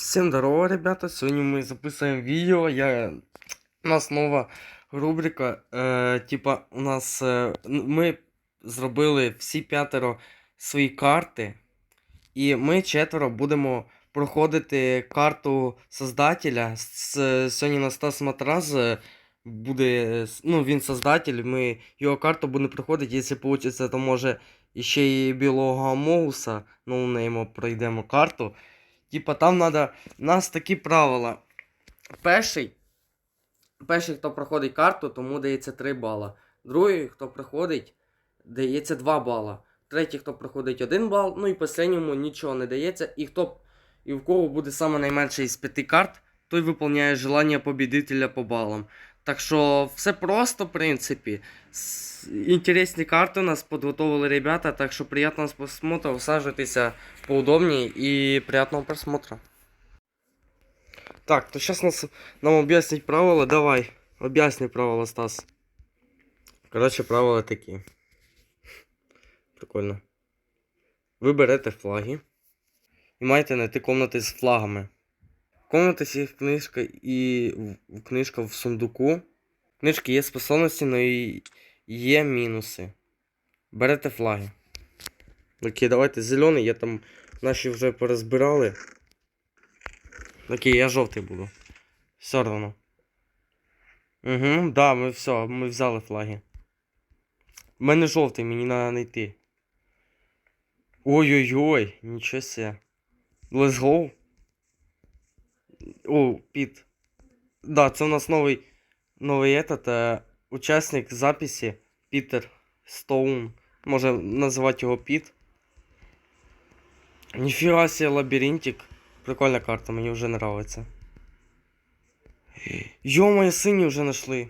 Всем здорово, ребята! Сегодня мы записываем видео. Я... У нас нова рубрика. Е, типа, у нас. Е, ми зробили всі п'ятеро свої карти. І ми четверо будемо проходити карту создателя. С, сьогодні на Стас Матрас е, буде. Ну, він создатель. Ми його карту будемо проходити. Якщо вийде, то може іще і білого Амоуса. Ну, неймо пройдемо карту. Типа там надо. У нас такі правила. Перший. Перший, хто проходить карту, тому дається 3 бала. Другий, хто проходить, дається 2 бала. Третій, хто проходить 1 бал. Ну і останньому нічого не дається. І хто і в кого буде найменше із 5 карт, той виконує желання побідителя по балам. Так що все просто, в принципі. Інтересні карти у нас підготовили ребята, так що приятного просмотру, усаджуйтеся поудобнее и приятного просмотра. Так, то сейчас нас, нам объяснить правила. Давай, объясни правила, Стас. Короче, правила такі. Прикольно. Ви берете флаги і маєте знайти комнати з флагами. В комнаті є книжка і книжка в сундуку. Книжки є способності, але і є мінуси. Берете флаги. Окей, давайте зелений, я там наші вже порозбирали. Окей, я жовтий буду. Все одно. Угу, да, ми все, ми взяли флаги. У мене жовтий, мені треба знайти. Ой-ой-ой, нічого себе. Let's go. О, Піт. Да, це у нас новий, новий этот, е, учасник записи Пітер Стоун. Може називати його Піт. Ніфіга себе лабіринтик. Прикольна карта, мені вже нравится. Ё-моё, сині вже знайшли.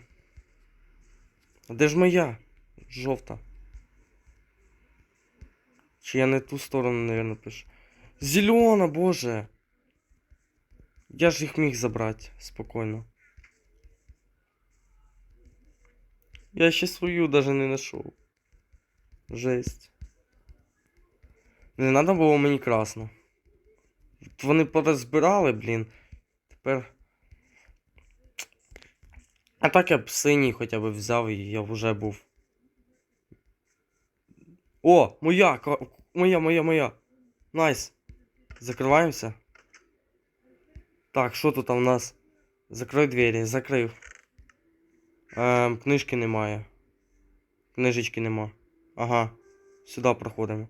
А де ж моя? Жовта. Чи я не ту сторону, наверное, пишу. Зелена, боже. Я ж їх міг забрати спокійно. Я ще свою даже не знайшов. Жесть. Не треба було мені красно. Вони порозбирали, блін. Тепер. А так я б синій хоча б взяв і я вже був. О, моя! Моя, моя, моя. Найс. Закриваємося. Так, що тут у нас? Закрой двері, закрив. Ем, книжки немає. Книжечки нема. Ага. Сюди проходимо.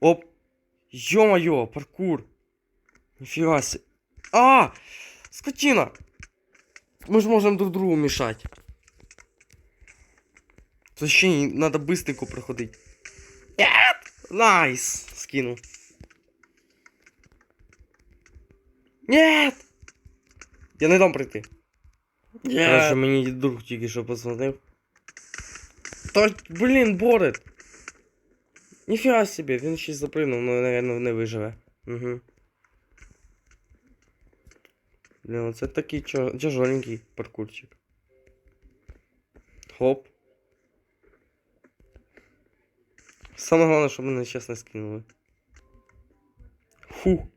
Оп! Ё-моё, паркур! Нифига себе. А! Скотина! Мы же можем друг другу мешать. Це ще й надо быстренько проходить. Нет! Найс! Скинул. Нет! Я не дам прийти. Короче, мені друг тільки що позвонив. Та, блін, Борет! Ніфіга собі, він ще й запрыгнув, но, наверное, не виживе. Угу. Блін, оце такий тяжеленький паркурчик. Хоп. Саме головне, щоб мене чесно скинули. Фу.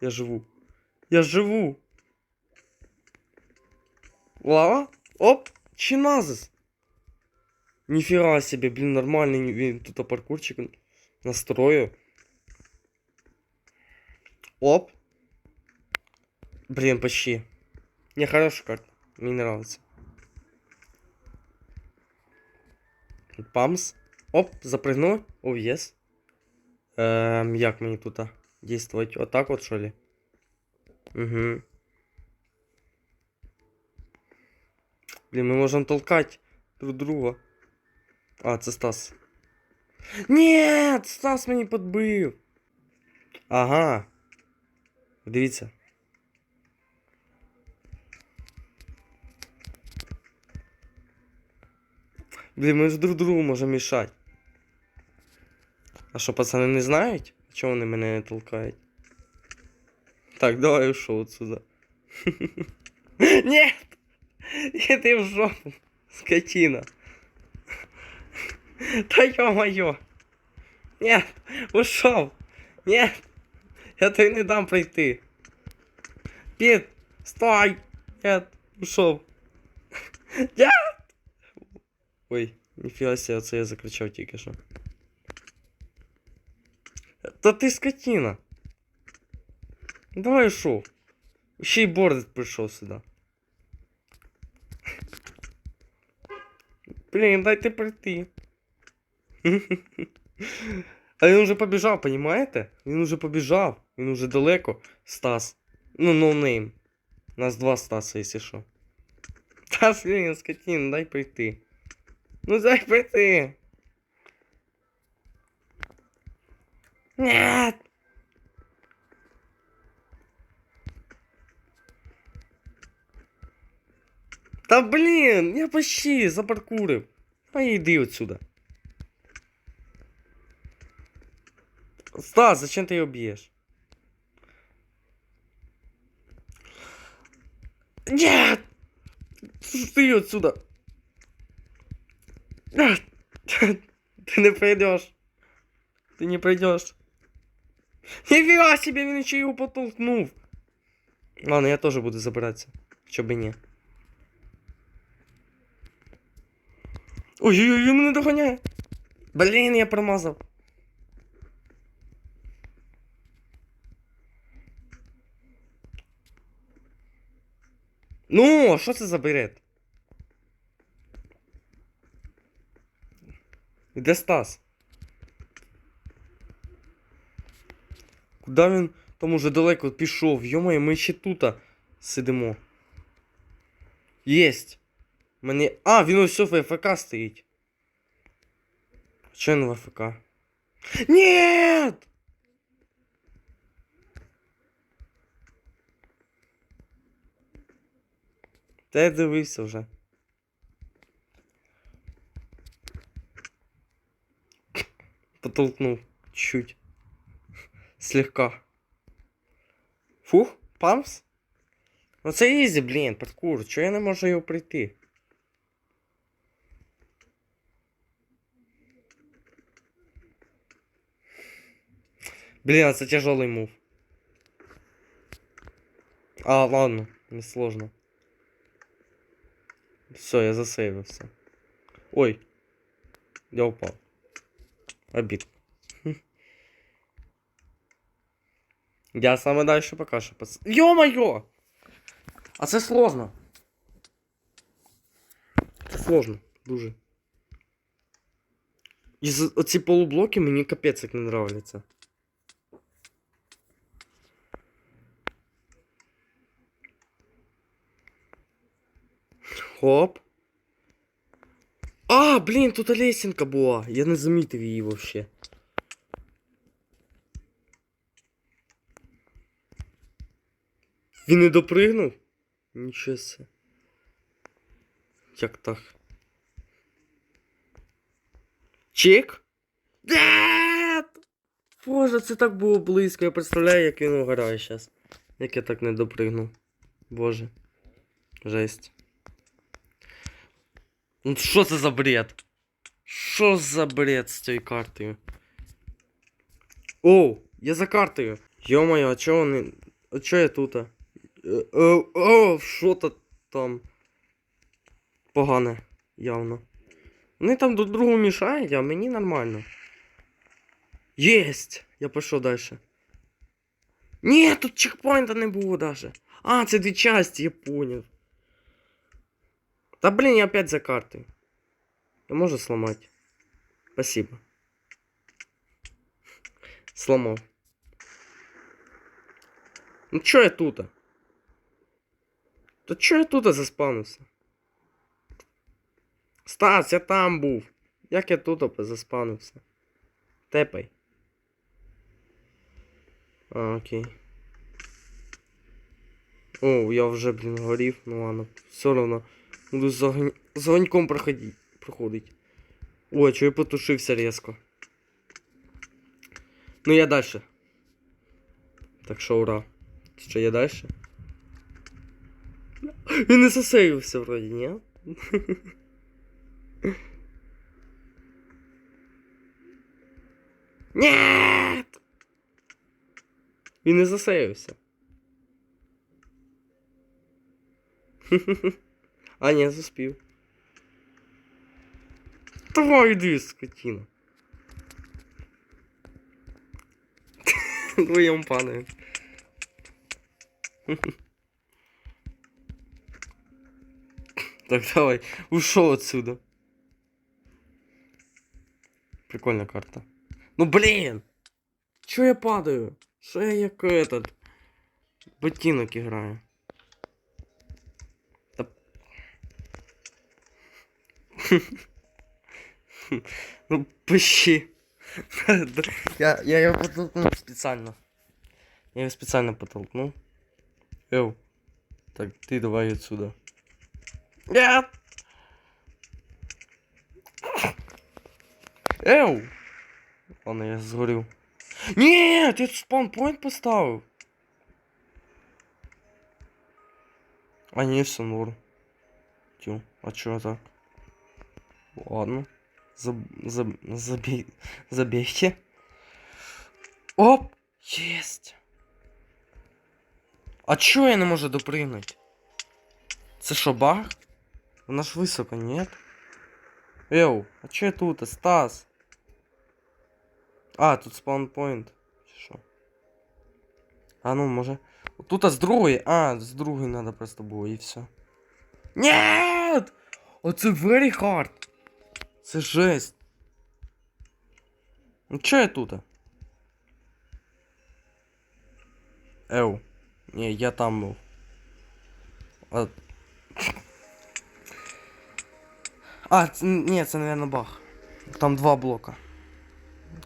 Я живу. Я живу. Лава? Оп! Чиназис! Ніфіга себе, блін, нормальний він тут паркурчик настрою. Оп. Блин, почти. Не, хорошая карта. Мне нравится. Памс. Оп, запрыгнул. О, єс. Ем, як мені тут действовать? Вот так вот, что ли? Угу. Блин, мы можем толкать друг друга. А, це Стас. Нет, Стас мені подбив. Ага. Дивіться. Блін, ми ж друг другу можемо мішати. А що, пацани не знають? Чого вони мене не толкають? Так, давай ушов отсюда. Нет! Иди в жопу, скотина. Да ё-моё! Нет! Ушел! Нет! Я тобі не дам пройти. Під! Стой! Нет! Ушов! Нет! Ой, ніфіга себе, це я закричав тільки що. Та ти скотина! Давай ушов. Ще й бордит прийшов сюди. Блін, дайте прийти. А він уже побіжав, понімаєте? Він уже побіжав. Він уже далеко. Стас. Ну, ноунейм. Нас два Стаса, якщо що. Та блін, скотин, дай прийти. Ну дай прийти. Нет. Та блін, я почти запаркурив. А йди отсюда. Стас, зачем ты ее бьешь? Нет! Ты отсюда! Нет! Ты не пройдешь. Ты не пройдешь. Нифига себе, він ще його потолкнув. Ладно, я тоже буду забиратися. Що би ні. Ой-ой-ой, він мене доганяє. Блін, я промазав. Ну, що це за бред? Де Стас? Куда він там уже далеко пішов? Йомає, ми ще тут сидимо. Єсть. Мені. А, він ось в ФК стоїть. Че він в ФК? Нет! Та я дивився вже. Потолкнув. Чуть. Слегка. Фух, памс? Ну це ізі, блін, паркур. Чого я не можу його пройти? Блин, а це тяжелый мув. А, ладно, не сложно. Все, я засейвився. Ой. Я упал. Обид. Я саме дальше пока що пос... Ё-моё! А це сложно. Це сложно, дуже. І з- оці полублоки мені капець як не нравляться. Хоп. А, блін, тут лесенка була. Я не замітив її вообще. Він не допригнув? Нічого се. Як так? Чек? Нет! Боже, це так було близько. Я представляю, як він угорає зараз. Як я так не допригнув. Боже. Жесть. Ну що це за бред? Що за бред з цією картою? Оу, я за картою. Йо-моє, а чого вони. А чого я тут? Е, е, О, що то там. Погане, явно. Вони там друг другу мішають, а мені нормально. Єсть! Я пішов далі. Ні, тут чекпоінта не було даже. А, це дві часті, я понял. Да блин, я опять за картой. Я можу сломать? Спасибо. Сломал. Ну чё я тут? -то? Да чё я тут заспавнився? Стас, я там був. Як я тут заспавнився? Тепай. А, окей. О, я вже, блін, горів, ну ладно, все равно. Буду з, огонь... огоньком проходить. проходить. Ой, чого я потушився резко. Ну я дальше. Так що ура. Що я дальше? Він не засейвився вроді, ні? Нет! Він не засейвився. А, ні, заспів. Давай йди, скотина. Вдвоєм падаємо. Так, давай, ушел отсюда. Прикольная карта. Ну блин! Чё я падаю? Что я як этот? Ботинок играю. Ну пощи. я, я его подтолкнул специально. Я его специально подтолкнул. Эу. Так, ты давай отсюда. Нет! Эу! Ладно, я сгорел. Нет, я спаунпоинт поставил. А не, все норм. Тю, а чё так? Ладно. Заб, заб, забей, забейте. Оп! Есть! А чё я не можу допрыгнуть? Це що, баг? Вона ж високо, нет? Еу, а чё я тут? Стас? А, тут спаунпоинт. Чи Що? А ну, може. Тут з другої. А, з другої надо просто було і все. Нет! Оце very hard. Це жесть. Ну чо я тут? Еу. Ні, я там був. А... А, це, ні, це, баг. Там два блока.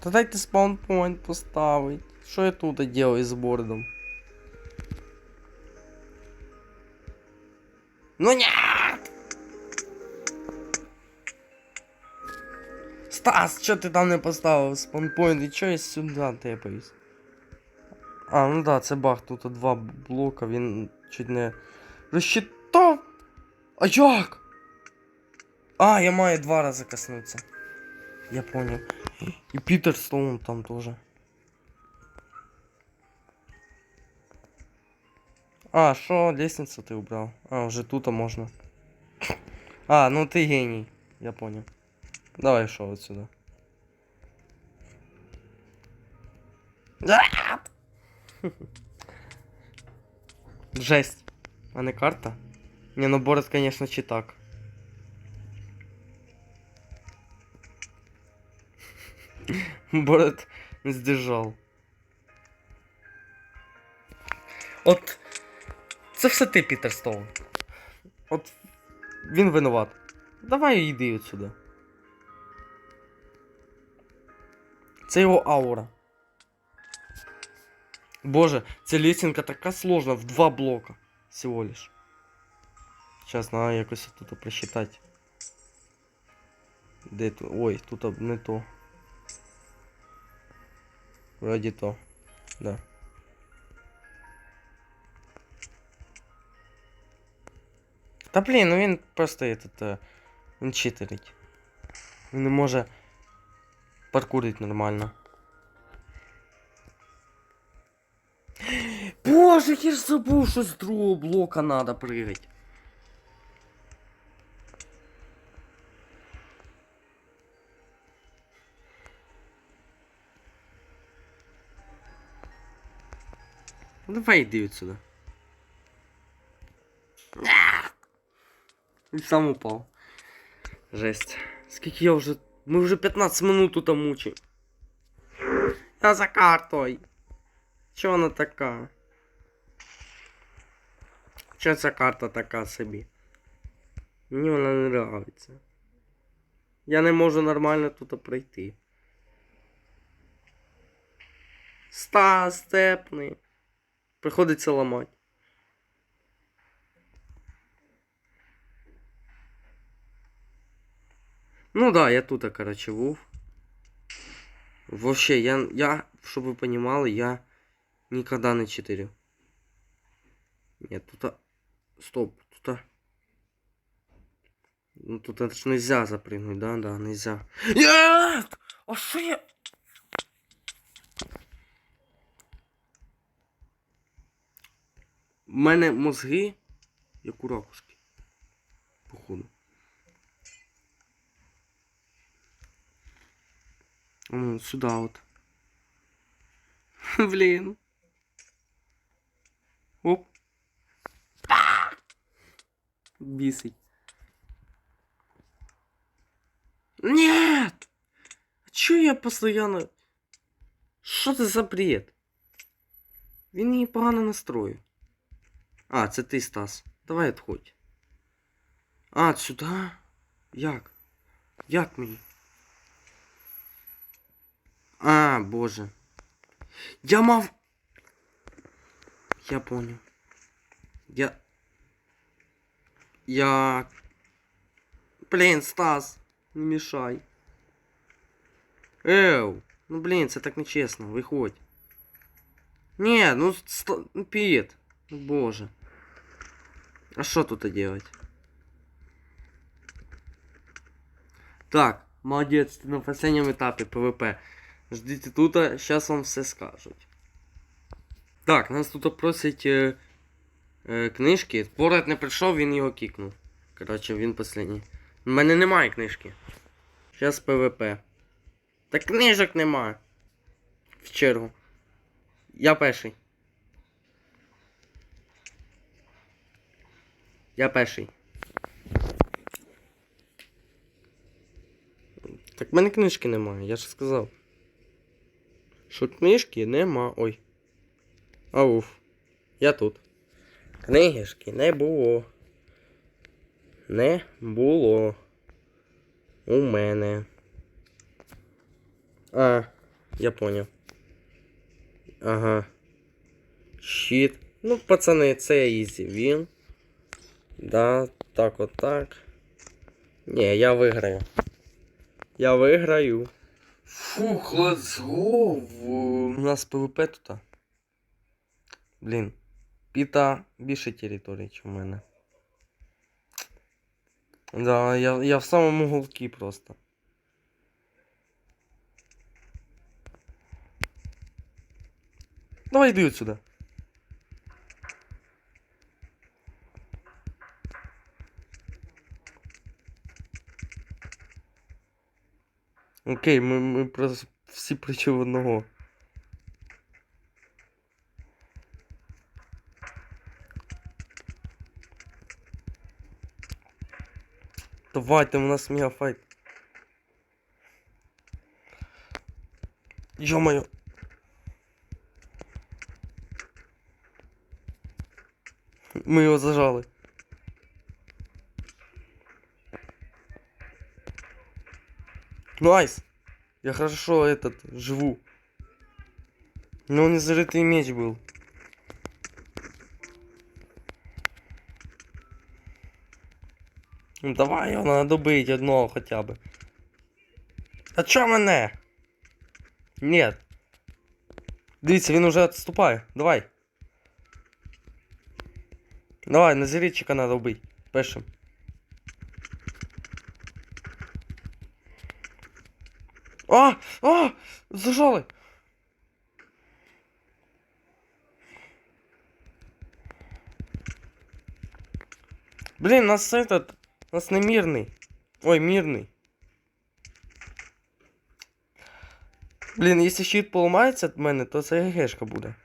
Та дайте спаунпоинт поставить. Що я тут делаю з бордом? Ну нет! Стас, що ти там не поставив спаунпоинт? І чо я сюди тепаюсь? А, ну да, це баг, тут два блока, він чуть не розчитав. А як? А, я маю два рази коснуться. Я понял. И Питер Стоун там тоже. А, что, лестницу ты убрал? А, уже тут можно. А, ну ты гений. Я понял. Давай шо отсюда. Жесть. А не карта? Не, ну Борис, конечно, читак. Борет не здержав. От. Це все ти, Пітер Стоун. От. Він винуват. Давай йди отсюди. Це його аура. Боже, ця лесенка така сложна в два блока. Всего лиш. Сейчас надо якось тут просчитать. Де тут? Ой, тут не то. Вроде то. Да. Та блін, ну він просто этот, е, він читерить. Він не може паркурить нормально. Боже, я ж забув, що з другого блока надо прыгать. Ну, Давай йди отсюда. І сам упав. Жесть. Скільки я вже. Ми вже 15 минут тут мучимо. Я за картою. Чо вона така? Чо ця карта така собі? Мені вона не нравиться. Я не можу нормально тут пройти. Ста, степни. Приходиться ламати. Ну да, я тут, короче, був. Вообще, я, я, чтобы вы понимали, я никогда не читерю. Нет, тут... Стоп, тут... Ну тут это ж нельзя запрыгнуть, да, да, нельзя. Нет! А что я... У мене мозги, як у ракушки. сюда вот. Блин. Оп. Бісить. Нет! А чё я постоянно... Що це за бред? Він її погано настроїв. А, це ти, Стас. Давай відходь. А, сюди? Як? Як мені? А, боже. Я мав. Я понял. Я. Я. Блін, Стас, не мішай. Еу, ну блін, це так нечесно, виходь. Ні, ну ст... ну, Піт. Ну боже. А що тут делать? Так, молодець, ти на последнем етапі ПВП. Ждіть тут, зараз вам все скажуть. Так, нас тут просять е, е, книжки. Поряд не прийшов, він його кікнув. Коротше, він последній. У мене немає книжки. Зараз ПВП. Та книжок нема. В чергу. Я перший. Я перший. Так в мене книжки немає, я ж сказав. Книжки нема. Ой. Ауф. Я тут. Книжки не було. Не було. У мене. А, я понял. Ага. Щит. Ну, пацани, це ізі. Він. Да, так от так. Ні, я виграю. Я виграю. Фух, let's go. У нас ПВП тут. Блін. Піта більше території, ніж у мене. Да, я, я в самому голки просто. Давай йди отсюда. Окей, ми, ми просто всі проти одного. Давайте, у нас мегафайт. Ё-моё. Мы его зажали. Найс. Я хорошо этот живу. Но не зарытый меч был. Ну давай його надо добить одного хоча б. А чо мене? Нет. Дивіться, він уже відступає. Давай. Давай, назирітчика надо вбити. Першим. А! А! Зажали! Блин, нас этот... Нас не мирний. Ой, мирний. Блін, якщо щит поламається від мене, то це ГГшка буде.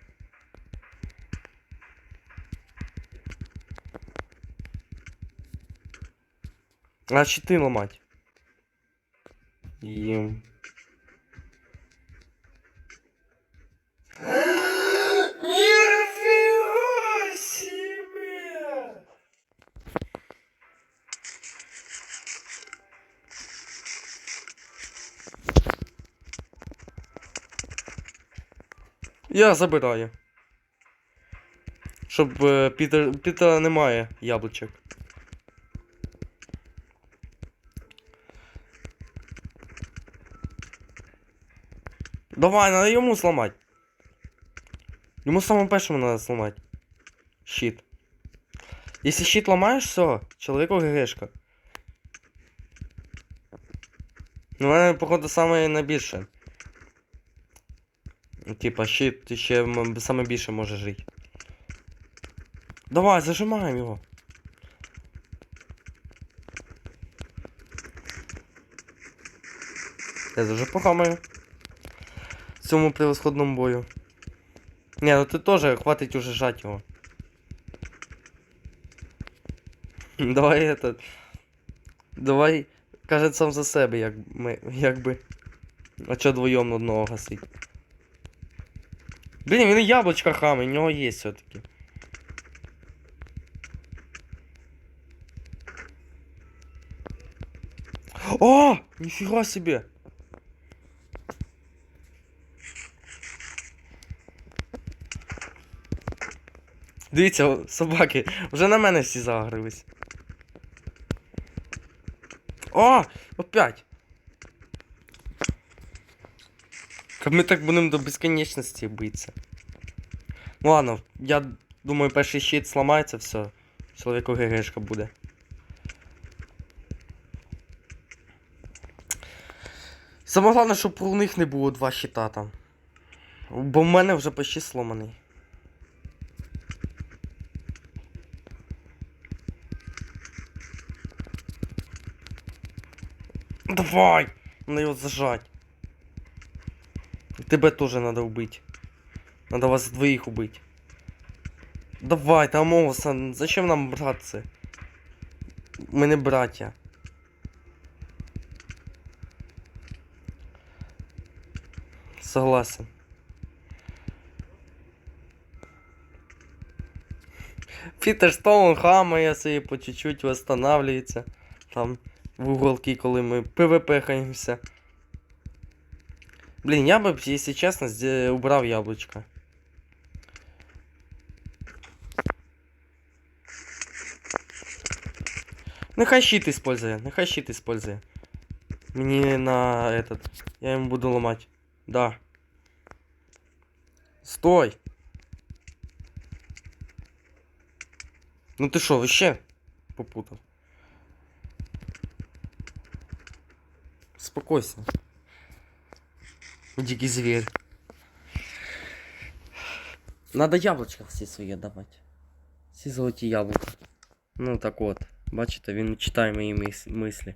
А щити ламать. Їм. Я забираю. Щоб е, Пітер, Пітера немає яблучок. Давай, надо йому сломать. Ему самому першому надо сломать. Щит. Если щит ломаешь, все, человеку ГГшка. Ну, походу, саме найбільше. Типа, щит ще м- саме більше може жити. Давай, зажимаємо його. Я дуже похамаю. цьому превосходному бою. Не, ну ти теж хватить уже жать його. Давай этот. Давай, каже сам за себе, як ми, якби. А чо двоєм одного гасить? Блін, він і яблучка хами, у нього є все-таки. О! Ніфіга собі! Дивіться, собаки, вже на мене всі загрились. О! Опять! Та Ми так будемо до безконечності битися. Ну ладно, я думаю, перший щит сломається, все. Чоловіку ГГшка буде. Саме головне, щоб у них не було два щита там. Бо в мене вже почти сломаний. Давай! Надо его зажать. Тебе тоже надо убить. Надо вас двоих убить. Давай, там Оусан, зачем нам братцы? Мы не братья. Согласен. Питер Стоун хамає собі по чуть-чуть восстанавливается. Там в уголки, коли ми пвпхаємося. Блін, я би, якщо чесно, зде- убрав яблучко. Нехай щит использує, нехай щит использує. Мені на этот. Я ему буду ломать. Да. Стой! Ну ти що, вообще попутав? Успокойся. Дикий зверь. Надо яблучка всі свої давати. Всі золоті яблука. Ну так от. Бачите, він читає мої мис- мислі.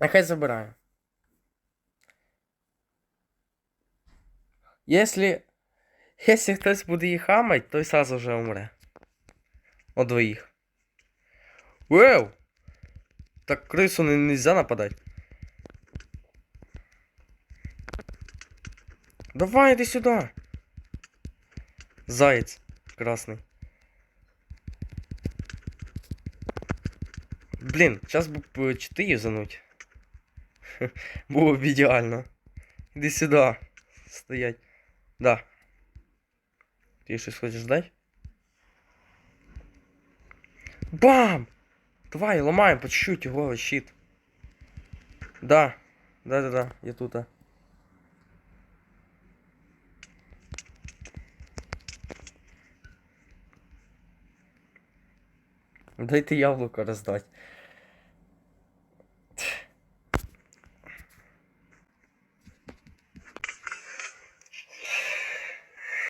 Нехай забираю. Если... Если хтось буде їх хамать, той сразу вже умре. О двоїх. Вау! Так крысу не, нельзя нападать. Давай, иди сюда. Заяц красный. Блин, сейчас бы п- читы юзануть. Было бы идеально. Иди сюда. Стоять. Да. Ты что хочешь ждать? Бам! Давай, ломаем по чуть-чуть его щит. Да. Да-да-да, я тут. а. Дайте яблуко роздать.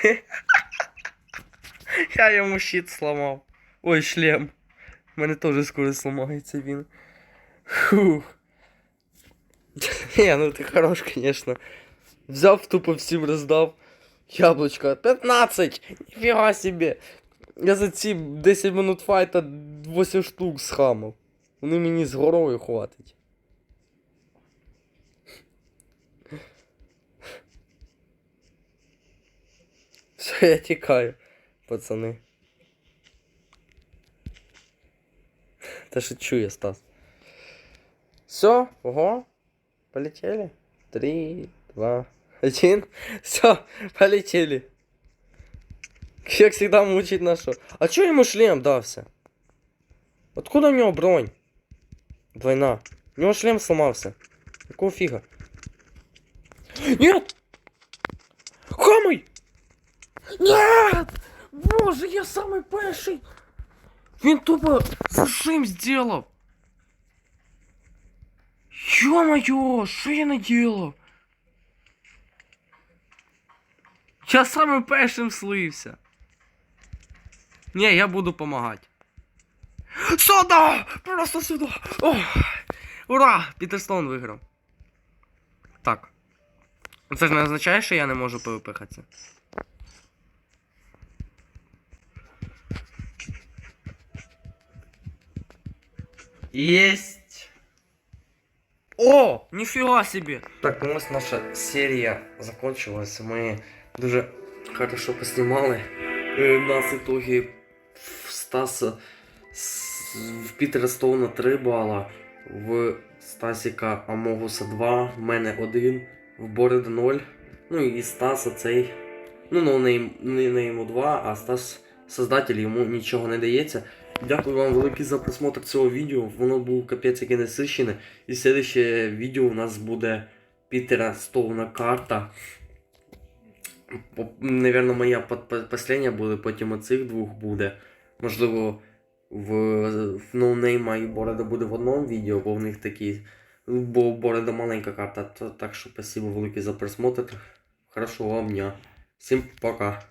Я йому щит сломав. Ой, шлем. У мене теж скоро сломається він. Фух. Не, ну ти хорош, конечно. Взяв тупо всім роздав. Яблучко. 15! Ніфіга собі. Я за ці 10 минут файта 8 штук схамав. Вони мені з горою хватить. Все, я тікаю, пацани. Та шучу я, Стас. Все, ого. Полетели. Три, два, один. Все, полетели. Как всегда мучить нашу. А чё ему шлем дався? Откуда у него бронь? Двойна. У него шлем сломался. Какого фига? Нет! Хамай! Нет! Боже, я самый перший! Він тупо зашим сделал! Ё-моё, що я наделал? Я самим першим слився. Не, я буду помогать. Сюда! Просто сюда! О! Ура! Пітерстон виграв. Так. Це ж не означає, що я не можу перепихатися. Есть. О, нифига себе. Так, ну ось наша серія закончилась. Ми дуже хорошо поснимали. Е, Нас итоги в Стаса в Пітера Стоуна 3 бала, в Стасіка Амогуса 2, в мене 1, в Бореда 0. Ну і Стаса цей. Ну, ну не, не, не йому 2, а Стас создатель йому нічого не дається. Дякую вам велике за просмотр цього відео. Воно було капець яке насичене. І слідче відео у нас буде Пітера Стоуна карта. Наверно, моя последня буде, потім оцих двох буде. Можливо, в, в ноунейма і Борода буде в одному відео, бо в них такі. Бо Борода маленька карта. То, так що спасибо велике за просмотр. Хорошого вам дня. Всім пока.